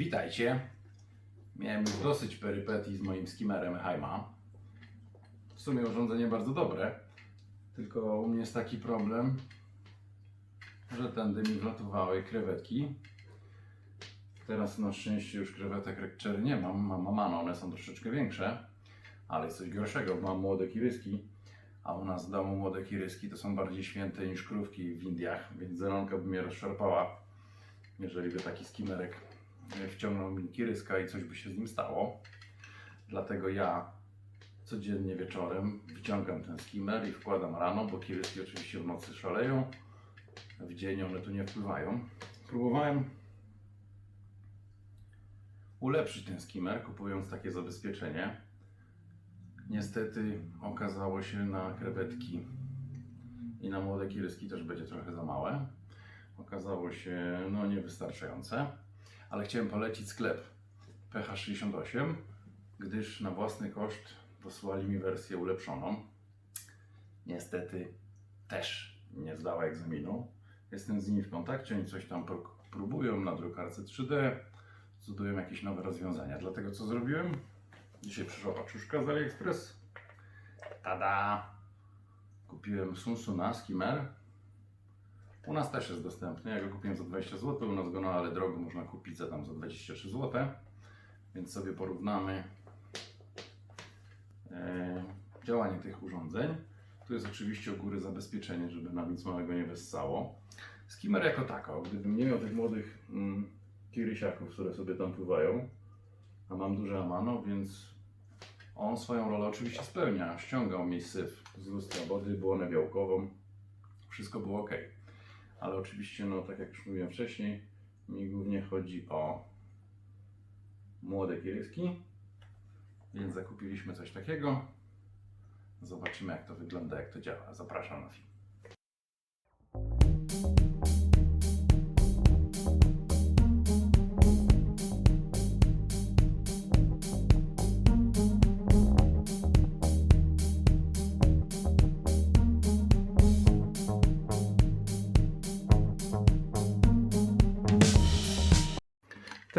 Witajcie. Miałem już dosyć perypetii z moim skimmerem Heima. W sumie urządzenie bardzo dobre, tylko u mnie jest taki problem, że tędy mi wlatywały krewetki. Teraz na szczęście już krewetek rekczery nie mam, mam mamano, one są troszeczkę większe, ale jest coś gorszego, mam młode kiryski, a u nas w domu młode kiryski to są bardziej święte niż krówki w Indiach, więc Zeronka by mnie rozszarpała, jeżeli by taki skimerek wciągnął mi kiryska i coś by się z nim stało. Dlatego ja codziennie wieczorem wyciągam ten skimmer i wkładam rano, bo kiryski oczywiście w nocy szaleją, w dzień one tu nie wpływają. Próbowałem ulepszyć ten skimmer, kupując takie zabezpieczenie. Niestety okazało się na krewetki i na młode kiryski też będzie trochę za małe. Okazało się no niewystarczające, ale chciałem polecić sklep PH68, gdyż na własny koszt posłali mi wersję ulepszoną. Niestety też nie zdała egzaminu. Jestem z nimi w kontakcie, oni coś tam próbują na drukarce 3D, studiują jakieś nowe rozwiązania. Dlatego co zrobiłem? Dzisiaj przyszła paczuszka z AliExpress. Tada! Kupiłem Sunsuna Skimmer. U nas też jest dostępny. Ja go kupiłem za 20 zł. U nas go na ale drogo można kupić za tam za 23 zł. Więc sobie porównamy e, działanie tych urządzeń. Tu jest oczywiście u góry zabezpieczenie, żeby nam nic małego nie wessało. Skimmer jako tako, gdybym nie miał tych młodych mm, kirysiaków, które sobie tam pływają, a mam duże amano, więc on swoją rolę oczywiście spełnia. Ściągał mi syf z lustra wody, błonę białkową, wszystko było ok. Ale oczywiście, no tak jak już mówiłem wcześniej, mi głównie chodzi o młode kiryski, więc zakupiliśmy coś takiego. Zobaczymy jak to wygląda, jak to działa. Zapraszam na film.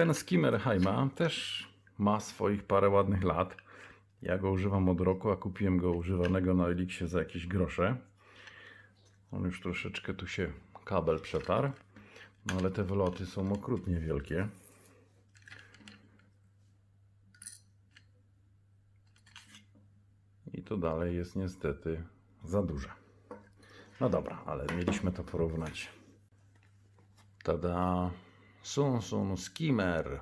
Ten skimmer Heima też ma swoich parę ładnych lat. Ja go używam od roku, a kupiłem go używanego na Elixie za jakieś grosze. On już troszeczkę tu się kabel przetarł, no ale te wyloty są okrutnie wielkie. I to dalej jest niestety za duże. No dobra, ale mieliśmy to porównać. Tada! Sunsun Skimmer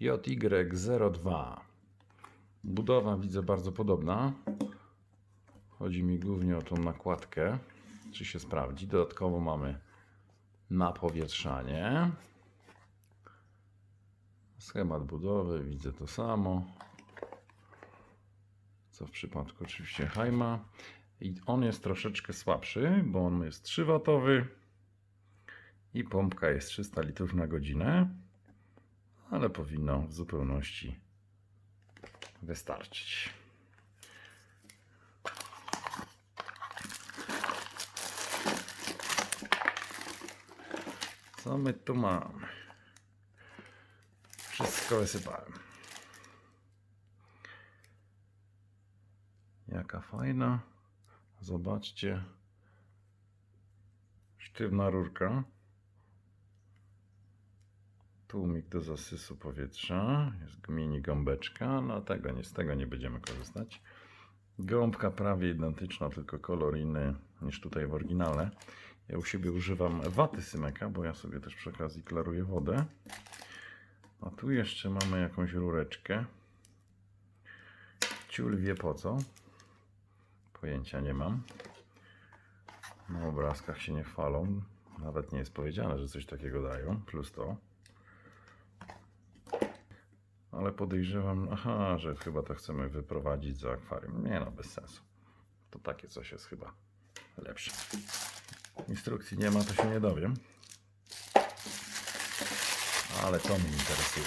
JY02. Budowa widzę bardzo podobna. Chodzi mi głównie o tą nakładkę, czy się sprawdzi. Dodatkowo mamy napowietrzanie. Schemat budowy, widzę to samo. Co w przypadku oczywiście Heima. I on jest troszeczkę słabszy, bo on jest 3W i pompka jest 300 litrów na godzinę, ale powinno w zupełności wystarczyć. Co my tu mamy? Wszystko wysypałem. Jaka fajna. Zobaczcie. Sztywna rurka. Tłumik do zasysu powietrza. Jest mini gąbeczka. No tego nie, z tego nie będziemy korzystać. Gąbka prawie identyczna, tylko kolor inny niż tutaj w oryginale. Ja u siebie używam waty Symeka, bo ja sobie też przy okazji klaruję wodę. A tu jeszcze mamy jakąś rureczkę. Ciul wie po co. Pojęcia nie mam. Na obrazkach się nie chwalą. Nawet nie jest powiedziane, że coś takiego dają. Plus to. Ale podejrzewam, aha, że chyba to chcemy wyprowadzić za akwarium. Nie no, bez sensu. To takie coś jest chyba lepsze. Instrukcji nie ma, to się nie dowiem. Ale to mnie interesuje.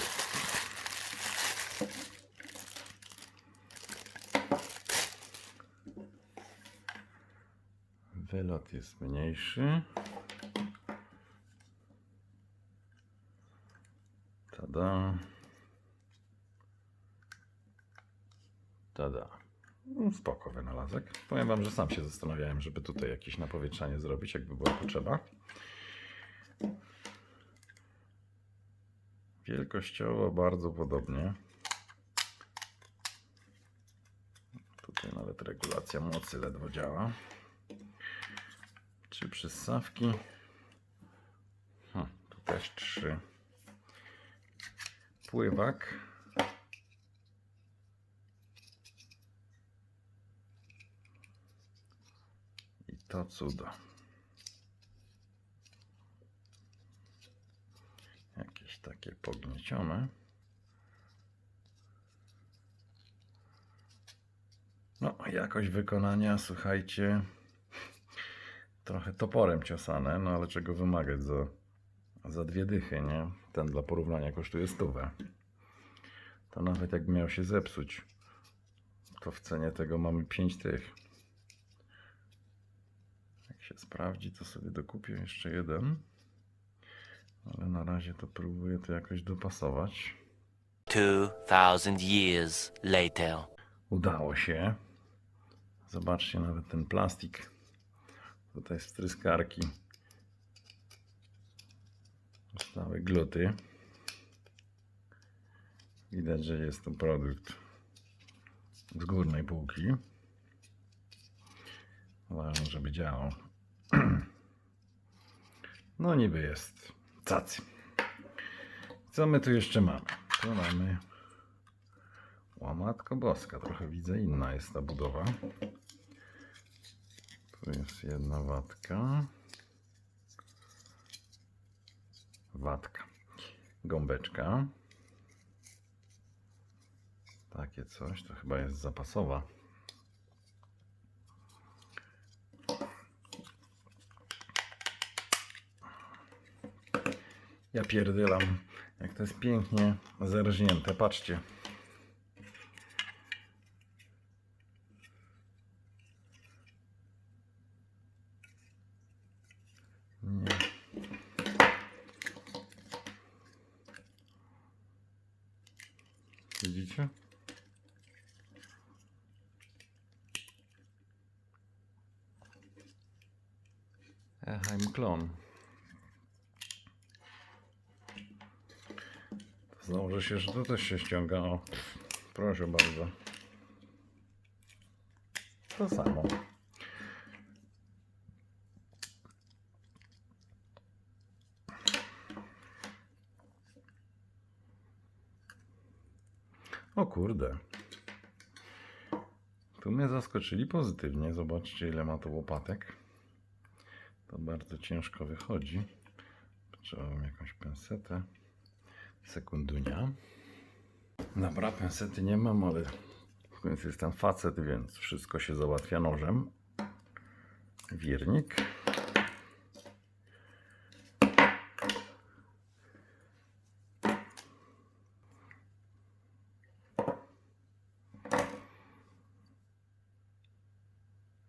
Wylot jest mniejszy. Tada. No, Spoko wynalazek. Powiem Wam, że sam się zastanawiałem, żeby tutaj jakieś napowietrzanie zrobić, jakby była potrzeba. Wielkościowo bardzo podobnie. Tutaj nawet regulacja mocy ledwo działa. Trzy przyssawki. Hmm, tu też trzy. Pływak. To cudo. Jakieś takie pogniecione. No, jakość wykonania, słuchajcie, trochę toporem ciosane, no ale czego wymagać za, za dwie dychy, nie? Ten dla porównania kosztuje stówę. To nawet jak miał się zepsuć, to w cenie tego mamy pięć tych. Się sprawdzi, to sobie dokupię jeszcze jeden. Ale na razie to próbuję to jakoś dopasować. 2,000 years later. Udało się. Zobaczcie nawet ten plastik. Tutaj z wtryskarki. Zostały gluty. Widać, że jest to produkt z górnej półki. Ważne, żeby działał. No niby jest. Cacy. Co my tu jeszcze mamy? Tu mamy Łamatko boska, trochę widzę inna jest ta budowa. Tu jest jedna watka. Watka. Gąbeczka. Takie coś, to chyba jest zapasowa. Ja pierdylam, jak to jest pięknie zerżnięte. Patrzcie. Nie. Widzicie? Eheim klon. Założę się, że to też się ściąga. O, proszę bardzo. To samo. O kurde. Tu mnie zaskoczyli pozytywnie. Zobaczcie, ile ma to łopatek. To bardzo ciężko wychodzi. Trzeba jakąś pensetę. Sekundunia. Dobra, pensety nie mam, ale w końcu jest ten facet, więc wszystko się załatwia nożem. Wirnik.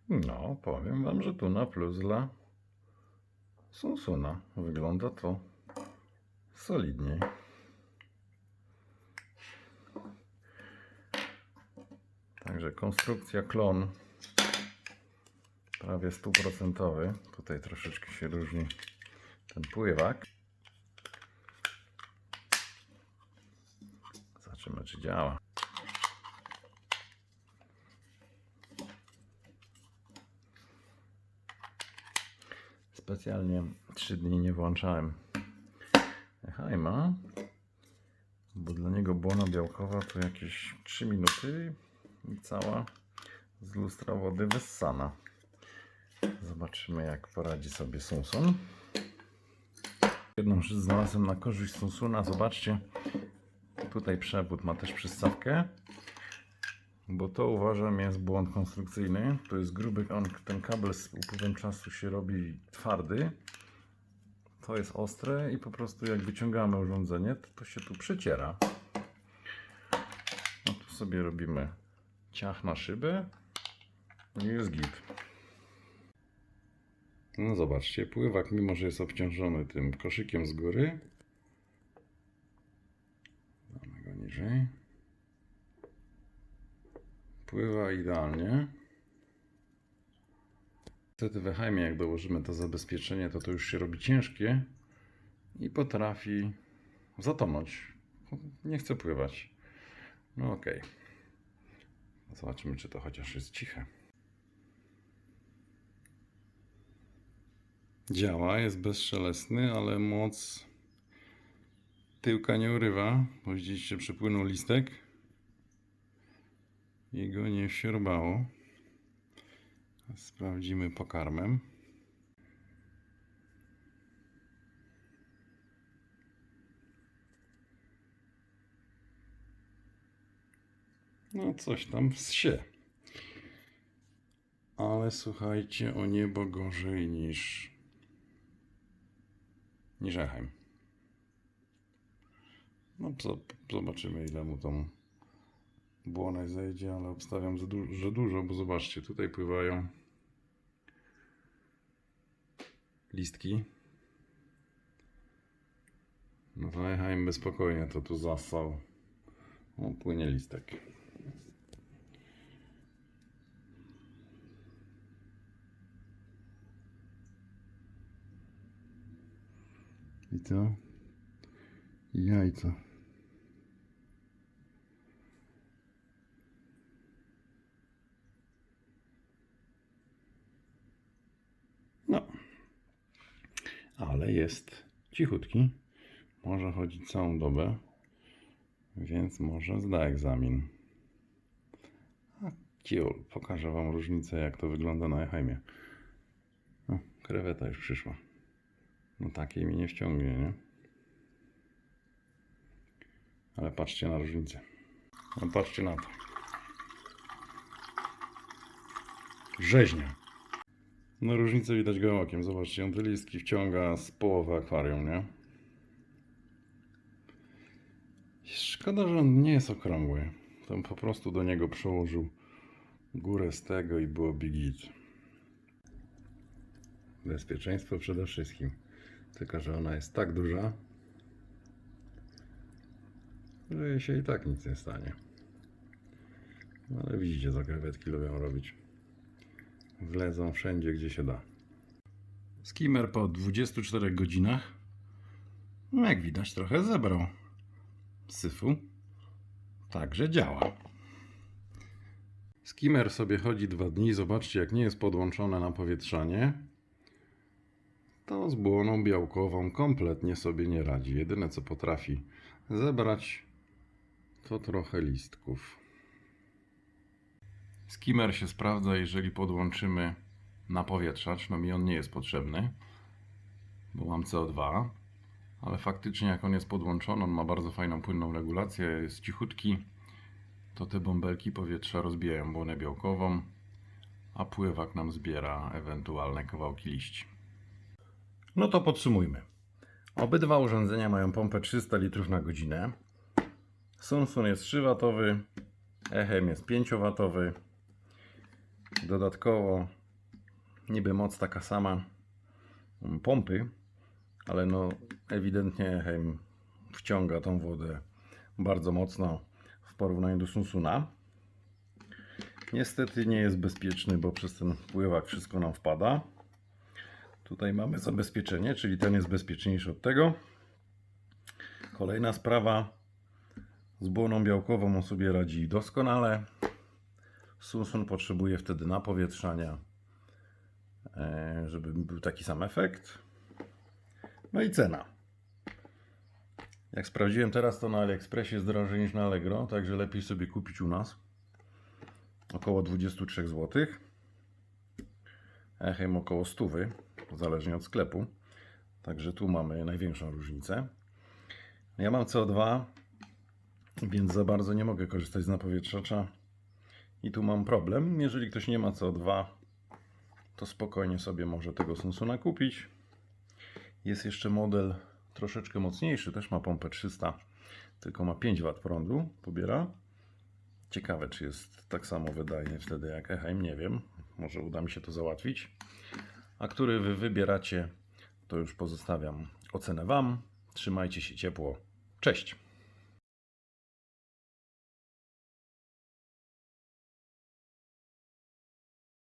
No, powiem Wam, że tu na plus dla Sunsuna wygląda to solidniej. Także konstrukcja klon prawie stuprocentowy. Tutaj troszeczkę się różni ten pływak. Zobaczymy, czy działa. Specjalnie 3 dni nie włączałem Heima, bo dla niego błona białkowa to jakieś 3 minuty i cała z lustra wody wyssana. Zobaczymy jak poradzi sobie Sunsun. Jedną rzecz znalazłem na korzyść Sunsuna. Zobaczcie, tutaj przewód ma też przystawkę, bo to uważam jest błąd konstrukcyjny. To jest gruby, on, ten kabel z upływem czasu się robi twardy. To jest ostre i po prostu jak wyciągamy urządzenie, to, to się tu przeciera. No tu sobie robimy ciach na szybę i jest git. No zobaczcie, pływak mimo, że jest obciążony tym koszykiem z góry, najwyżej. Pływa idealnie. Niestety we Heimie, jak dołożymy to zabezpieczenie, to to już się robi ciężkie i potrafi zatonąć. Nie chce pływać. No okej. Zobaczymy, czy to chociaż jest ciche. Działa, jest bezszelestny, ale moc tyłka nie urywa. Bo widzieliście, przepłynął listek i go nie wsiorbało. Sprawdzimy pokarmem. No, coś tam wsie. Ale słuchajcie, o niebo gorzej niż niż Echem. No, zobaczymy, ile mu tą błonę zejdzie, ale obstawiam, że, du- że dużo, bo zobaczcie, tutaj pływają listki. No to bez spokojnie to tu zasał. O, płynie listek. I co? Jajca. No. Ale jest cichutki. Może chodzić całą dobę. Więc może zda egzamin. A ciul, pokażę Wam różnicę, jak to wygląda na Echaimie. O, kreweta już przyszła. No takiej mi nie wciągnie, nie? Ale patrzcie na różnicę. No patrzcie na to. Rzeźnia. No różnicę widać gołym okiem. Zobaczcie, on te listki wciąga z połowy akwarium, nie? Szkoda, że on nie jest okrągły. To po prostu do niego przełożył górę z tego i byłoby git. Bezpieczeństwo przede wszystkim. Tylko, że ona jest tak duża, że jej się i tak nic nie stanie. No, ale widzicie, co krewetki lubią robić. Wlezą wszędzie, gdzie się da. Skimmer po 24 godzinach, no jak widać, trochę zebrał syfu. Także działa. Skimmer sobie chodzi dwa dni. Zobaczcie, jak nie jest podłączone na powietrzanie, to z błoną białkową kompletnie sobie nie radzi. Jedyne co potrafi zebrać to trochę listków. Skimmer się sprawdza, jeżeli podłączymy na powietrzacz. No mi on nie jest potrzebny, bo mam CO2, ale faktycznie jak on jest podłączony, on ma bardzo fajną płynną regulację, jest cichutki, to te bąbelki powietrza rozbijają błonę białkową, a pływak nam zbiera ewentualne kawałki liści. No to podsumujmy. Obydwa urządzenia mają pompę 300 litrów na godzinę. Sunsun jest 3W, Echem jest 5W. Dodatkowo niby moc taka sama mm, pompy, ale no ewidentnie Echem wciąga tą wodę bardzo mocno w porównaniu do Sunsuna. Niestety nie jest bezpieczny, bo przez ten pływak wszystko nam wpada. Tutaj mamy zabezpieczenie, czyli ten jest bezpieczniejszy od tego. Kolejna sprawa. Z błoną białkową on sobie radzi doskonale. Sunsun potrzebuje wtedy napowietrzania, e, żeby był taki sam efekt. No i cena. Jak sprawdziłem teraz, to na AliExpressie jest drożej niż na Allegro, także lepiej sobie kupić u nas. Około 23 zł. Echem około 100, zależnie od sklepu. Także tu mamy największą różnicę. Ja mam CO2, więc za bardzo nie mogę korzystać z napowietrzacza. I tu mam problem. Jeżeli ktoś nie ma CO2, to spokojnie sobie może tego Sunsuna kupić. Jest jeszcze model troszeczkę mocniejszy, też ma pompę 300, tylko ma 5 W prądu, pobiera. Ciekawe, czy jest tak samo wydajny wtedy jak Eheim, nie wiem. Może uda mi się to załatwić. A który wy wybieracie, to już pozostawiam ocenę Wam. Trzymajcie się ciepło. Cześć!